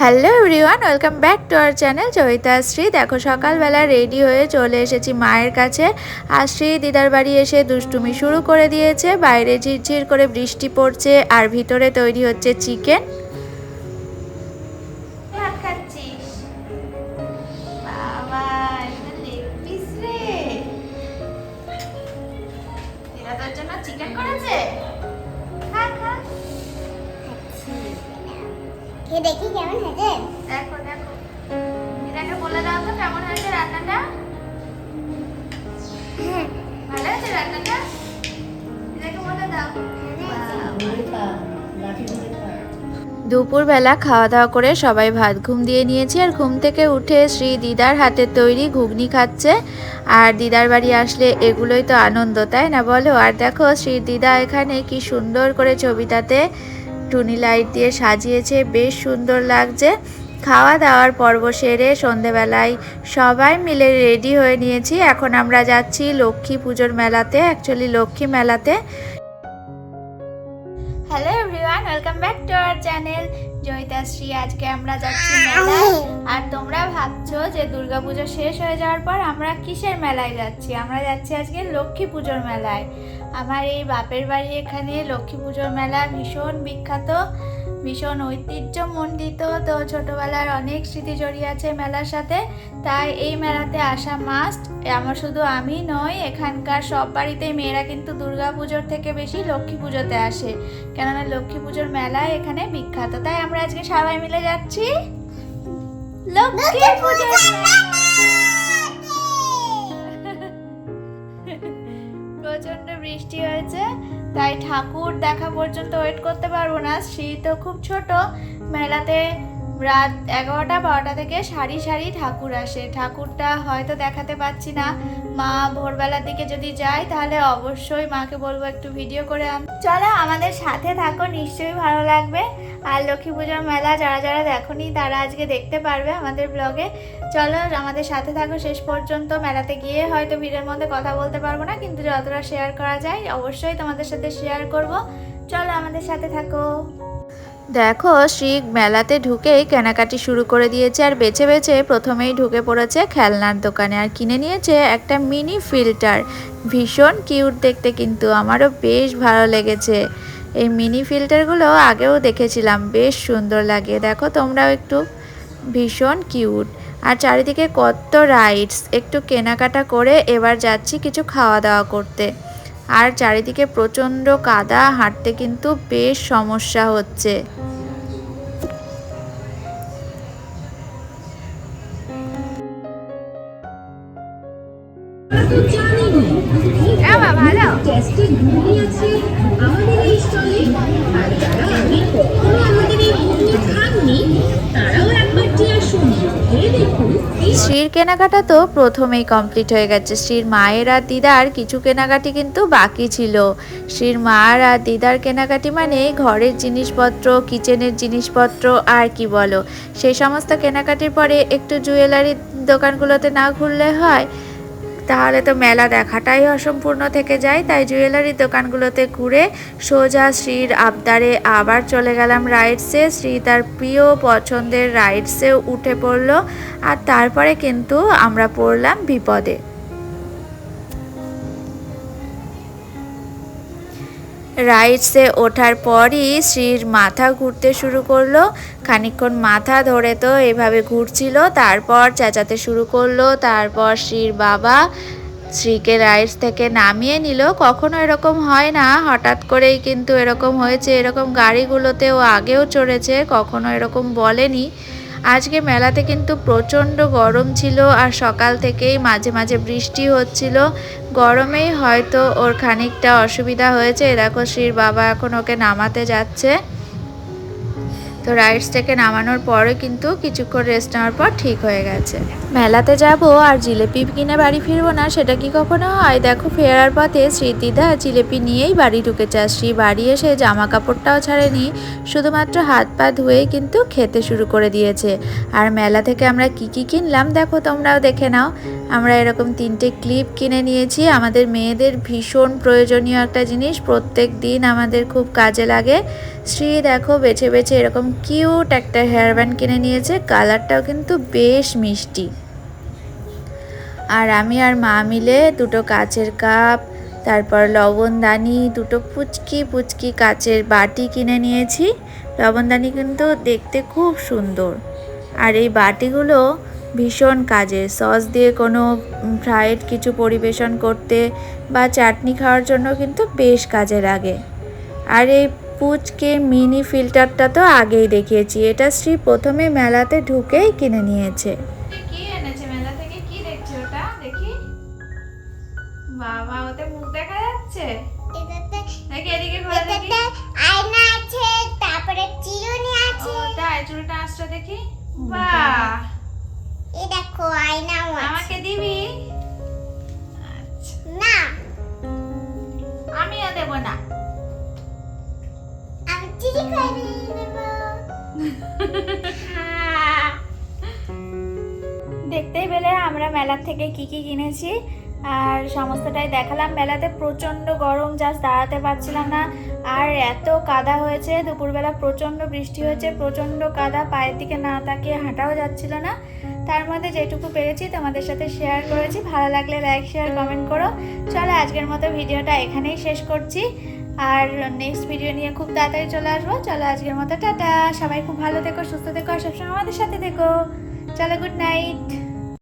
Hello everyone welcome back to our channel Joyitashree দেখো, সকালবেলা ready হয়ে চলে এসেছি মায়ের কাছে। আর শ্রী দিদার বাড়ি এসে দুষ্টুমি শুরু করে দিয়েছে। বাইরে ঝিরঝির করে বৃষ্টি পড়ছে আর ভিতরে তৈরি হচ্ছে চিকেন চিকেন করেছে? খেয়ে দেখি কেমন হয়েছে। দেখো দেখো। দিদাকে বলে দাও তো কেমন হয়েছে রান্নাটা। হ্যাঁ। ভালো হয়েছে রান্নাটা? দিদাকে বলে দাও। দুপুরবেলা খাওয়া দাওয়া করে সবাই ভাত ঘুম দিয়ে নিয়েছি আর ঘুম থেকে উঠে শ্রী দিদার হাতের তৈরি ঘুগনি খাচ্ছে। আর দিদার বাড়ি আসলে এগুলোই তো আনন্দ তাই না বলো? আর দেখো শ্রী দিদা এখানে কি সুন্দর করে ছবিটাতে টুনি লাইট দিয়ে সাজিয়েছে বেশ সুন্দর লাগছে। খাওয়া দাওয়ার পর্ব সেরে সন্ধেবেলায় সবাই মিলে রেডি হয়ে নিয়েছি। এখন আমরা যাচ্ছি লক্ষ্মী পুজোর মেলাতে অ্যাকচুয়ালি লক্ষ্মী মেলাতে। Hello everyone welcome back to our channel Joyitashree আজকে আমরা যাচ্ছি মেলায়। আর তোমরা ভাবছ যে দুর্গাপুজো শেষ হয়ে যাওয়ার পর আমরা কিসের মেলায় যাচ্ছি? আমরা যাচ্ছি আজকে লক্ষ্মী পুজোর মেলায়। আমার এই বাপের বাড়ি এখানে লক্ষ্মী পুজোর মেলা ভীষণ বিখ্যাত, ভীষণ ঐতিহ্যমণ্ডিত। তো ছোটবেলার অনেক স্মৃতি জড়িয়ে আছে মেলার সাথে। তাই এই মেলাতে আসা মাস্ট আমার শুধু আমি নই, এখানকার সব বাড়িতেই মেয়েরা কিন্তু দুর্গা পুজোর থেকে বেশি লক্ষ্মী পুজোতে আসে। কেননা লক্ষ্মী পুজোর মেলা এখানে বিখ্যাত। তাই আমরা আজকে সবাই মিলে যাচ্ছি। লক্ষ্মী পুজোর প্রচণ্ড বৃষ্টি হয়েছে, তাই ঠাকুর দেখা পর্যন্ত ওয়েট করতে পারব না। শীত তো খুব ছোট, মেলাতে রাত এগারোটা বারোটা থেকে সারি সারি ঠাকুর আসে। ঠাকুরটা হয়তো দেখাতে পাচ্ছি না। মা ভোরবেলার দিকে যদি যাই তাহলে অবশ্যই মাকে বলব একটু ভিডিও করে আন। চলো আমাদের সাথে থাকো, নিশ্চয়ই ভালো লাগবে। আর লক্ষ্মী পুজোর মেলা যারা যারা দেখোনি, তারা আজকে দেখতে পারবে আমাদের ব্লগে। চলো আমাদের সাথে থাকো, শেষ পর্যন্ত মেলাতে গিয়ে হয়তো ভিড়ের মধ্যে কথা বলতে পারব না, কিন্তু যতটা শেয়ার করা যায়, অবশ্যই তোমাদের সাথে শেয়ার করব। চলো আমাদের সাথে থাকো। দেখো শ্রী মেলাতে ঢুকেই কেনাকাটি শুরু করে দিয়েছে আর বেছে বেছে প্রথমেই ঢুকে পড়েছে খেলনার দোকানে আর কিনে নিয়েছে একটা মিনি ফিল্টার। ভীষণ কিউট দেখতে কিন্তু, আমারও বেশ ভালো লেগেছে। এই মিনি ফিল্টারগুলো আগেও দেখেছিলাম, বেশ সুন্দর লাগে। দেখো, তোমরাও একটু। ভীষণ কিউট। আর চারিদিকে কত রাইডস, একটু কেনাকাটা করে এবার যাচ্ছি কিছু খাওয়া দাওয়া করতে। আর চারিদিকে প্রচণ্ড কাদা, হাঁটতে কিন্তু বেশ সমস্যা হচ্ছে। আমাদের এই স্টলে আর যারা আমাদের এই খাননি শ্রীর কেনাকাটা তো প্রথমেই কমপ্লিট হয়ে গেছে। শ্রীর মায়ের আর দিদার কিছু কেনাকাটি কিন্তু বাকি ছিল। শ্রীর মার আর দিদার কেনাকাটি মানে ঘরের জিনিসপত্র, কিচেনের জিনিসপত্র আর কি বলো? সেই সমস্ত কেনাকাটির পরে একটু জুয়েলারির দোকানগুলোতে না ঘুরলে হয় তাহলে তো মেলা দেখাটাই অসম্পূর্ণ থেকে যায়। তাই জুয়েলারি দোকানগুলোতে ঘুরে সোজা শ্রীর আবদারে আবার চলে গেলাম রাইডসে। শ্রী তার প্রিয় পছন্দের রাইডসে উঠে পড়ল। আর তারপরে কিন্তু আমরা পড়লাম বিপদে। রাইডসে ওঠার পরই শ্রীর মাথা ঘুরতে শুরু করল। খানিকক্ষণ মাথা ধরে তো এভাবে ঘুরছিল, তারপর চেঁচাতে শুরু করল, তারপর শ্রীর বাবা শ্রীকে রাইডস থেকে নামিয়ে নিল। কখনো এরকম হয় না, হঠাৎ করেই কিন্তু এরকম হয়েছে। এরকম গাড়িগুলোতেও আগেও চড়েছে, কখনো এরকম বলেনি। আজকে মেলাতে কিন্তু প্রচণ্ড গরম ছিল আর সকাল থেকেই মাঝে মাঝে বৃষ্টি হচ্ছিল। গরমেই হয়তো ওর খানিকটা অসুবিধা হয়েছে। দেখো শ্রীর বাবা এখন ওকে নামাতে যাচ্ছে। তো রাইডস থেকে নামানোর পরে কিন্তু কিছুক্ষণ রেস্ট নেওয়ার পর ঠিক হয়ে গেছে। মেলাতে যাব আর জিলেপি কিনে বাড়ি ফিরবো না, সেটা কি কখনো হয়? দেখো, ফেরার পথে স্মৃতিদা জিলেপি নিয়েই বাড়ি ঢুকেছে আর শ্রী বাড়ি এসে জামা কাপড়টাও ছাড়েনি, শুধুমাত্র হাত পা ধুয়েই কিন্তু খেতে শুরু করে দিয়েছে। আর মেলা থেকে আমরা কি কি কিনলাম দেখো তোমরাও দেখে নাও। আমরা এরকম তিনটে ক্লিপ কিনে নিয়েছি। আমাদের মেয়েদের ভীষণ প্রয়োজনীয় একটা জিনিস। প্রত্যেক দিন আমাদের খুব কাজে লাগে। শ্রী দেখো বেছে বেছে এরকম কিউট একটা হেয়ার ব্যান্ড কিনে নিয়েছে। কালারটাও কিন্তু বেশ মিষ্টি। আর আমি আর মা মিলে দুটো কাচের কাপ, তারপর লবণদানি, দুটো পুচকি পুচকি কাচের বাটি কিনে নিয়েছি। লবণদানি কিন্তু দেখতে খুব সুন্দর। আর এই বাটিগুলো ভীষণ কাজে। সস দিয়ে কোনো ফ্রাইড কিছু পরিবেশন করতে বা চাটনি খাওয়ার জন্য কিন্তু বেশ কাজে লাগে। আর এই পুচকে মিনি ফিল্টারটা তো আগেই দেখিয়েছি। এটা শ্রী প্রথমে মেলাতে ঢুকেই কিনে নিয়েছে। কি এনেছে? মেলা থেকে কি দেখছি ওটা? দেখি। বাবা ওতে মুখ দেখা যাচ্ছে? এটাতে দেখি এদিকে ঘোরা দেখি। আয়না আছে তারপরে চিরুনি আছে। তাই চুলটা আসছে দেখি। বাহ! এই দেখো আয়নাও আছে। আমাকে দিবি? আচ্ছা। না। আমিও দেব না। আমি চিড়ি খাই দেখতেই পেলে আমরা মেলার থেকে কি কি কিনেছি আর সমস্তটাই দেখালাম। মেলাতে প্রচণ্ড গরম জাস্ট দাঁড়াতে পারছিলাম না। আর এত কাদা হয়েছে দুপুরবেলা প্রচণ্ড বৃষ্টি হয়েছে প্রচণ্ড কাদা পায়ের দিকে না তাকিয়ে হাঁটাও যাচ্ছিল না। তার মধ্যে যেটুকু পেরেছি তোমাদের সাথে শেয়ার করেছি। ভালো লাগলে লাইক শেয়ার কমেন্ট করো। চলো আজকের মতো ভিডিওটা এখানেই শেষ করছি। আর নেক্সট ভিডিও নিয়ে খুব তাড়াতাড়ি চলে আসব। চলো আজকের মতো টাটা। সবাই খুব ভালো থেকো, সুস্থ থেকো, আর সবসময় আমাদের সাথে থেকো। চলো গুড নাইট